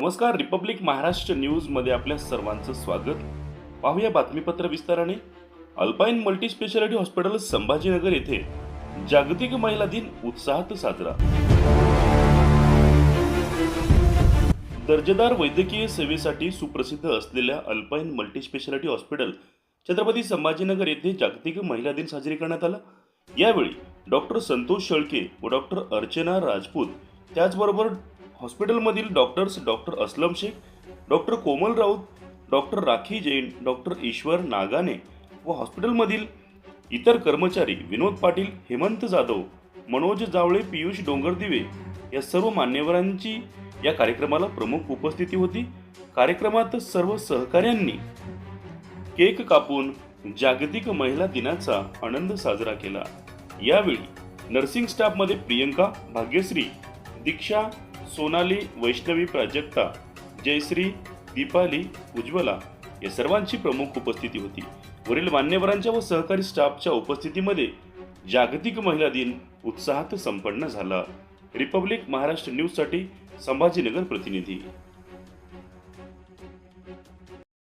नमस्कार रिपब्लिक महाराष्ट्र न्यूजमध्ये आपल्या सर्वांचं स्वागत. पाहूया बातमीपत्र विस्ताराने. Alpine multi specialty hospital Sambhajinagar येथे जागतिक महिला दिन उत्साहात साजरा. दर्जेदार वैद्यकीय सेवेसाठी सुप्रसिद्ध असलेल्या Alpine multi specialty hospital Chhatrapati Sambhajinagar येथे जागतिक महिला दिन साजरी करण्यात आला. यावेळी डॉक्टर संतोष शेळके व डॉक्टर अर्चना राजपूत त्याचबरोबर हॉस्पिटलमधील doctors doctor Aslam Shaikh doctor Komal Raut doctor Rakhi Jain doctor Ishwar Nagane व हॉस्पिटलमधील इतर कर्मचारी विनोद पाटील हेमंत जाधव मनोज जावळे पियुष डोंगरदिवे या सर्व मान्यवरांची या कार्यक्रमाला प्रमुख उपस्थिती होती. कार्यक्रमात सर्व सहकाऱ्यांनी केक कापून जागतिक महिला दिनाचा आनंद साजरा केला. यावेळी नर्सिंग स्टाफमध्ये प्रियंका भाग्यश्री दीक्षा सोनाली वैष्णवी प्राजक्ता जयश्री दीपाली उज्ज्वला या सर्वांची प्रमुख उपस्थिती होती. वरील मान्यवरांच्या व सहकारी स्टाफच्या उपस्थितीमध्ये जागतिक महिला दिन उत्साहात संपन्न झाला. रिपब्लिक महाराष्ट्र न्यूजसाठी संभाजीनगर प्रतिनिधी